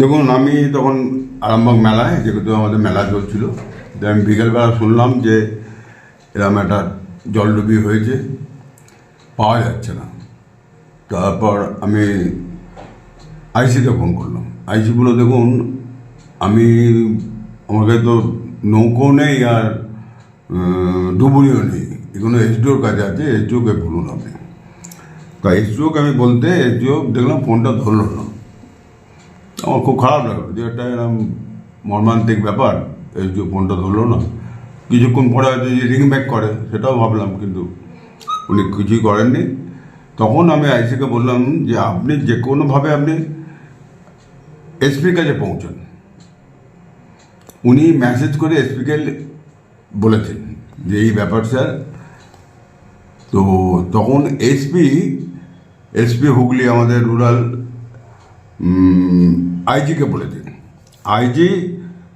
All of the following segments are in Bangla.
দেখুন, আমি তখন আরামবাগ মেলায়, যেহেতু আমাদের মেলা চলছিল তো আমি বিকেলবেলা শুনলাম যে এরকম একটা জলডুবি হয়েছে, পাওয়া যাচ্ছে না। তারপর আমি আইসিতে ফোন করলাম। আইসি বলে দেখুন, আমি, আমার কাছে তো নৌকো নেই আর ডুবুরিও নেই। এগুলো এসডিওর কাছে আছে এসডিওকে বলুন আপনি। তা এসডিওকে আমি বলতে এসডিও দেখলাম ফোনটা ধরলো না। আমার খুব খারাপ লাগল যে একটা এরকম মর্মান্তিক ব্যাপার, এই যে ফোনটা ধরলো না। কিছুক্ষণ পরে হয়তো যে রিং ব্যাক করে, সেটাও ভাবলাম, কিন্তু উনি কিছুই করেননি। তখন আমি আইসিকে বললাম যে, আপনি যে কোনোভাবে আপনি এসপির কাছে পৌঁছান। উনি মেসেজ করে এসপিকে বলেছেন যে, এই ব্যাপার স্যার। তো তখন এসপি এসপি হুগলি আমাদের রুরাল আইজিকে বলেছেন আইজি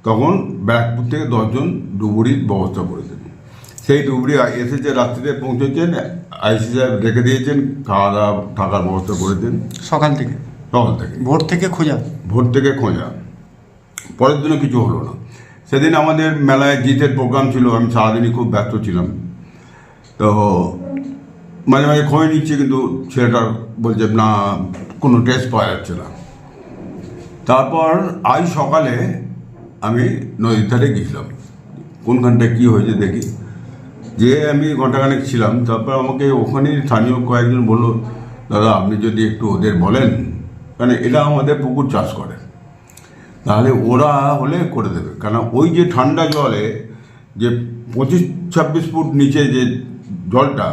তখন ব্যারাকপুর থেকে দশজন ডুবুরির ব্যবস্থা করে করেছেন সেই ডুবুরি এসেছে রাত্রিতে পৌঁছেছেন আইসি সাহেব রেখে দিয়েছেন খাওয়া দাওয়া থাকার ব্যবস্থা করে করেছেন সকাল থেকে? সকাল থেকে। ভোর থেকে খোঁজা? ভোর থেকে খোঁজা। পরের দিনও কিছু হলো না। সেদিন আমাদের মেলায় জিতের প্রোগ্রাম ছিল আমি সারাদিনই খুব ব্যস্ত ছিলাম। তো মাঝে মাঝে খোঁজ নিচ্ছি কিন্তু ছেলেটার বলছে না কোনো টেস্ট পাওয়া যাচ্ছে না। তারপর আজ সকালে আমি নদীর ধারে গেছিলাম কোনখানটায় কী হয়েছে দেখি। যে আমি ঘন্টাখানেক ছিলাম, তারপর আমাকে ওখানেই স্থানীয় কয়েকজন বলল, দাদা, আপনি যদি একটু ওদের বলেন, কারণ এটা আমাদের পুকুর চাষ করে। তাহলে ওরা হলে করে দেবে। কারণ ওই যে ঠান্ডা জলে যে পঁচিশ, ছাব্বিশ ফুট নিচে যে জলটা,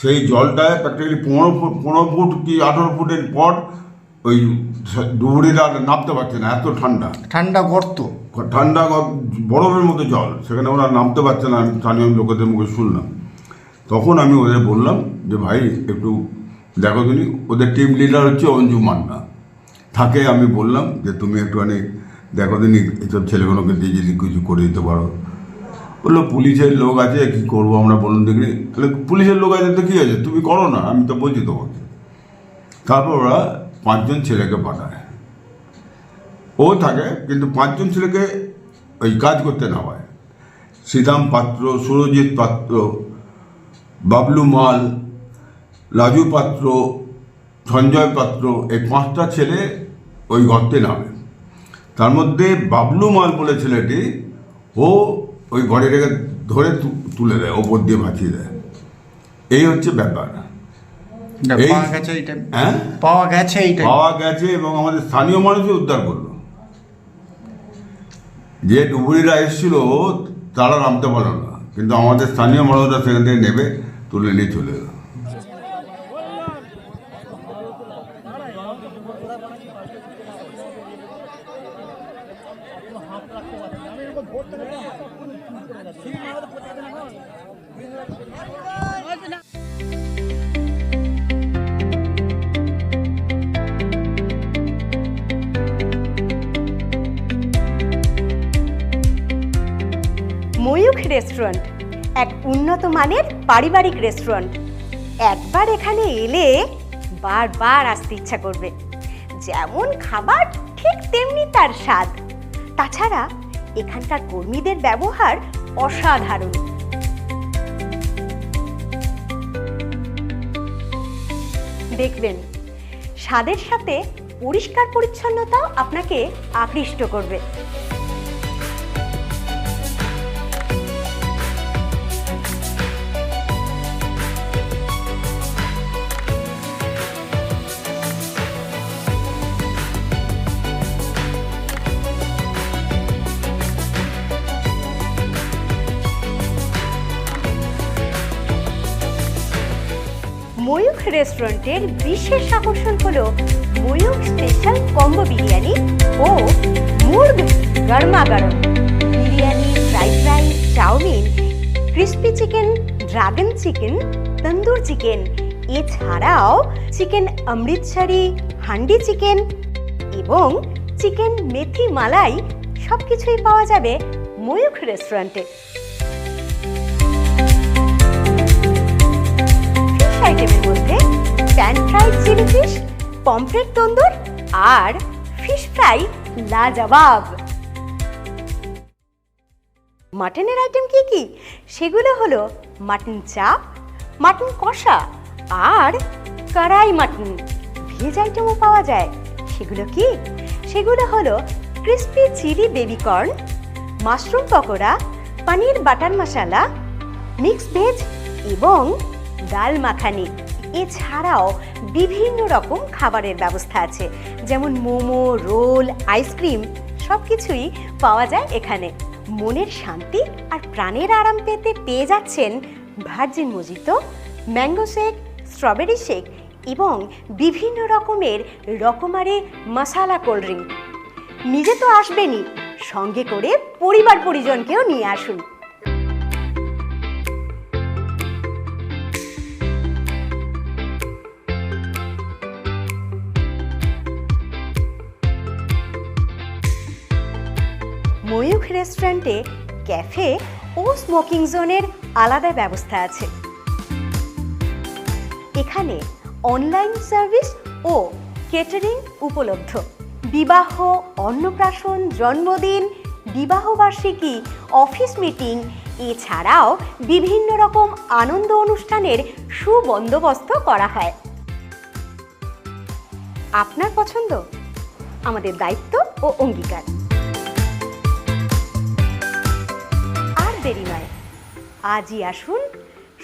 সেই জলটায় প্র্যাকটিক্যালি পনেরো ফুট পনেরো ফুট কি আঠেরো ফুটের পর ওই আর নামতে পারছে না এত ঠান্ডা। ঠান্ডা গর্ত। ঠান্ডা বরফের মতো জল সেখানে ওরা নামতে পারছে না আমি স্থানীয় লোকেদের মুখে শুনলাম। তখন আমি ওদের বললাম যে ভাই একটু দেখো তুমি ওদের টিম লিডার হচ্ছে অঞ্জু মান্না। থাকে আমি বললাম যে তুমি একটুখানি দেখো দিনই এইসব ছেলেগুলোকে দিয়ে যদি কিছু করে দিতে পারো। বলল পুলিশের লোক আছে কি করব আমরা বলুন দেখিনি তাহলে পুলিশের লোক আছে তো কী আছে? তুমি করো না আমি তো বলছি তোমাকে। তারপর ওরা পাঁচজন ছেলেকে পাঠায়। ও থাকে, কিন্তু পাঁচজন ছেলেকে ওই কাজ করতে নামায় শ্রীরাম পাত্র, সুরজিৎ পাত্র, বাবলু মাল, রাজু পাত্র, সঞ্জয় পাত্র, এই পাঁচটা ছেলে ওই গর্তে নামে। তার মধ্যে বাবলু মাল বলে ছেলেটি, ও ওই ঘরে রেখে ধরে তুলে দেয়, ওপর দিয়ে ভাসিয়ে দেয়। এই হচ্ছে ব্যাপার। পাওয়া গেছে এইটা হ্যাঁ? পাওয়া গেছে এইটা পাওয়া গেছে এবং আমাদের স্থানীয় মানুষই উদ্ধার করল। যে ডুবুরিরা এসেছিল তারা নামতে পারল না। কিন্তু আমাদের স্থানীয় মানুষরা সেখান থেকে নেবে তুলে নিয়ে চলে এলো। ময়ূখ রেস্টুরেন্ট এক উন্নত মানের পারিবারিক রেস্টুরেন্ট একবার এখানে এলে বারবার আসতে ইচ্ছা করবে। যেমন খাবার, ঠিক তেমনি তার স্বাদ। তাছাড়া এখানকার কর্মীদের ব্যবহার অসাধারণ। দেখবেন, স্বাদের সাথে পরিষ্কার পরিচ্ছন্নতাও আপনাকে আকৃষ্ট করবে। রেস্টুরেন্টের বিশেষ আকর্ষণ হলো ময়ূর স্পেশাল কম্বো বিরিয়ানি ও মুর্গ গরমা গরম। Biryani fried rice chowmein crispy chicken dragon chicken tandoor chicken এছাড়াও চিকেন অমৃতসরি হান্ডি চিকেন এবং চিকেন মেথি মালাই সব কিছুই পাওয়া যাবে ময়ূখ রেস্টুরেন্টে। ফিশ পমফ্রেট তন্দুর আর ফিশ ফ্রাই লাজবাব। মাটনের আইটেম কি কি? সেগুলো হলো মাটন চাপ, মাটন কষা আর কড়াই মাটন। ভেজ আইটেমও পাওয়া যায়। সেগুলো কি? সেগুলো হলো crispy chilli baby corn mushroom pakora paneer butter masala mix veg এবং ডাল মাখানি। এছাড়াও বিভিন্ন রকম খাবারের ব্যবস্থা আছে। যেমন মোমো, রোল, আইসক্রিম সব কিছুই পাওয়া যায় এখানে। মনের শান্তি আর প্রাণের আরাম পেতে পেয়ে যাচ্ছেন virgin mojito, mango shake, strawberry shake এবং বিভিন্ন রকমের রকমারি মশালা কোল্ড ড্রিঙ্ক। নিজে তো আসবেনই, সঙ্গে করে পরিবার পরিজনকেও নিয়ে আসুন। ময়ূখ রেস্টুরেন্টে ক্যাফে ও স্মোকিং জোনের আলাদা ব্যবস্থা আছে। এখানে অনলাইন সার্ভিস ও কেটারিং উপলব্ধ। বিবাহ, অন্নপ্রাশন, জন্মদিন, বিবাহবার্ষিকী, অফিস মিটিং, এছাড়াও বিভিন্ন রকম আনন্দ অনুষ্ঠানের সুবন্দোবস্ত করা হয়। আপনার পছন্দ? আমাদের দায়িত্ব ও অঙ্গীকার। দেরি নয়। আজই আসুন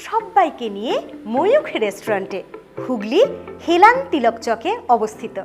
সবাইকে নিয়ে ময়ূখ রেস্টুরেন্টে হুগলি হেলান তিলক চকে অবস্থিত।